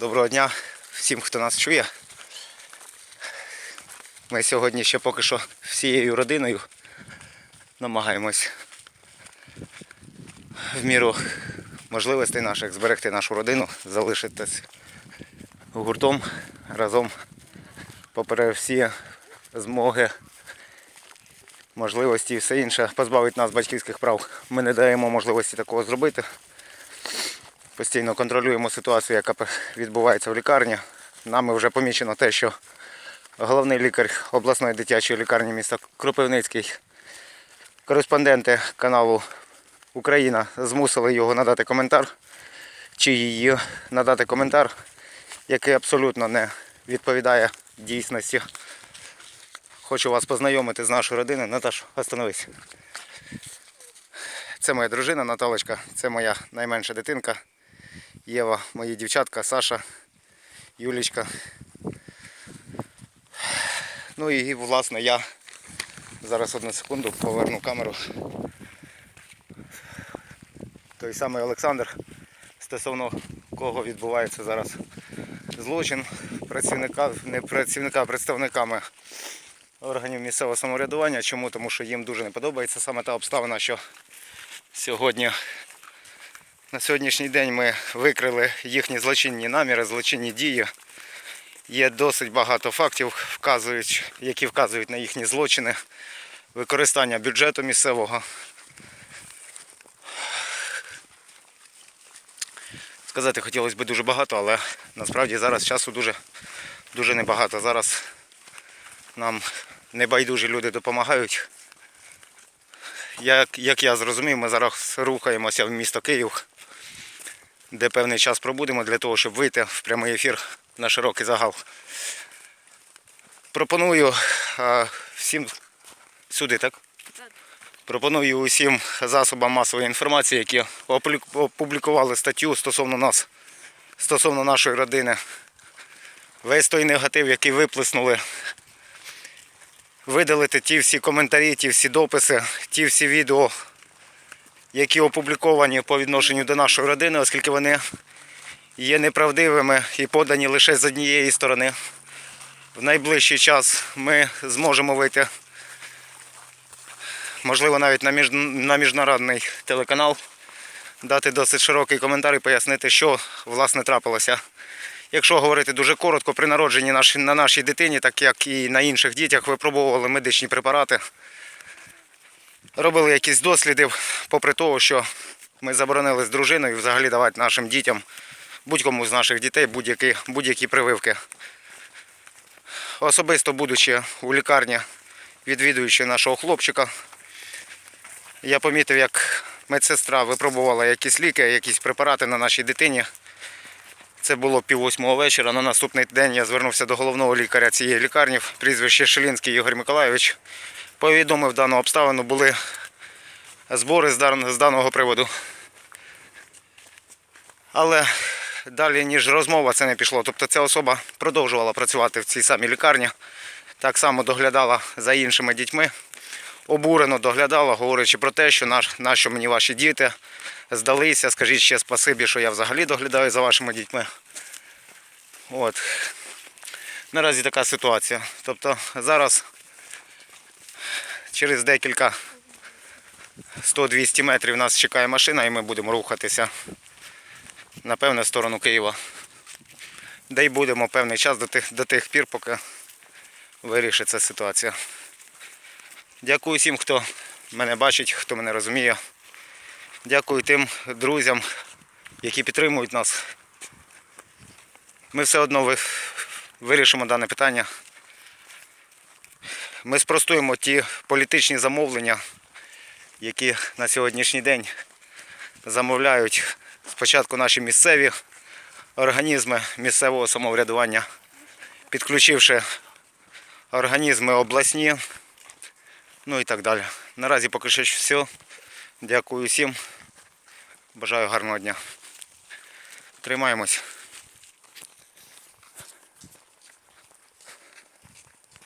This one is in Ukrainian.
Доброго дня всім, хто нас чує. Ми сьогодні ще поки що всією родиною намагаємось в міру можливостей наших зберегти нашу родину, залишитись гуртом разом попри всі змоги, можливості і все інше позбавить нас батьківських прав. Ми не даємо можливості такого зробити. Постійно контролюємо ситуацію, яка відбувається в лікарні. Нами вже помічено те, що головний лікар обласної дитячої лікарні міста Кропивницький, кореспонденти каналу Україна змусили його надати коментар, чи її надати коментар, який абсолютно не відповідає дійсності. Хочу вас познайомити з нашою родиною. Наташ, остановись. Це моя дружина Наталочка, це моя найменша дитинка. Єва, мої дівчатка, Саша, Юлічка. Ну і власне я зараз одну секунду поверну камеру. Той самий Олександр, стосовно кого відбувається зараз злочин працівника, не працівника, представниками органів місцевого самоврядування. Чому? Тому що їм дуже не подобається саме та обставина, що сьогодні на сьогоднішній день ми викрили їхні злочинні наміри, злочинні дії. Є досить багато фактів, вказують, які вказують на їхні злочини, використання бюджету місцевого. Сказати хотілося б дуже багато, але насправді зараз часу дуже, дуже небагато. Зараз нам небайдужі люди допомагають. Як, як я зрозумів, ми зараз рухаємося в місто Київ, де певний час пробудемо для того, щоб вийти в прямий ефір на широкий загал. Пропоную всім сюди, так? Пропоную усім засобам масової інформації, які опублікували статтю стосовно нас, стосовно нашої родини. Весь той негатив, який виплеснули видалити ті всі коментарі, ті всі дописи, ті всі відео, які опубліковані по відношенню до нашої родини, оскільки вони є неправдивими і подані лише з однієї сторони. В найближчий час ми зможемо вийти, можливо, навіть на, між... на міжнародний телеканал, дати досить широкий коментар і пояснити, що власне трапилося. Якщо говорити дуже коротко, при народженні на нашій дитині, так як і на інших дітях, випробовували медичні препарати, робили якісь досліди, попри того, що ми заборонили з дружиною взагалі давати нашим дітям, будь-кому з наших дітей, будь-які, будь-які прививки. Особисто будучи у лікарні, відвідуючи нашого хлопчика, я помітив, як медсестра випробувала якісь ліки, якісь препарати на нашій дитині. Це було пів восьмого вечора. На наступний день я звернувся до головного лікаря цієї лікарні, прізвище Шилінський Ігор Миколайович. Повідомив дану обставину, були збори з даного приводу. Але далі, ніж розмова, це не пішло. Тобто ця особа продовжувала працювати в цій самій лікарні, так само доглядала за іншими дітьми, обурено доглядала, говорячи про те, що наш, нащо мені ваші діти здалися, скажіть ще спасибі, що я взагалі доглядаю за вашими дітьми. От. Наразі така ситуація. Тобто зараз через декілька 100-200 метрів нас чекає машина і ми будемо рухатися напевне в сторону Києва. Де й будемо певний час до тих, до тих пір, поки вирішиться ситуація. Дякую всім, хто мене бачить, хто мене розуміє. Дякую тим друзям, які підтримують нас. Ми все одно ви- вирішимо дане питання. Ми спростуємо ті політичні замовлення, які на сьогоднішній день замовляють спочатку наші місцеві організми місцевого самоврядування, підключивши організми обласні, ну і так далі. Наразі поки що все. Дякую всім. Бажаю гарного дня. Тримаємось.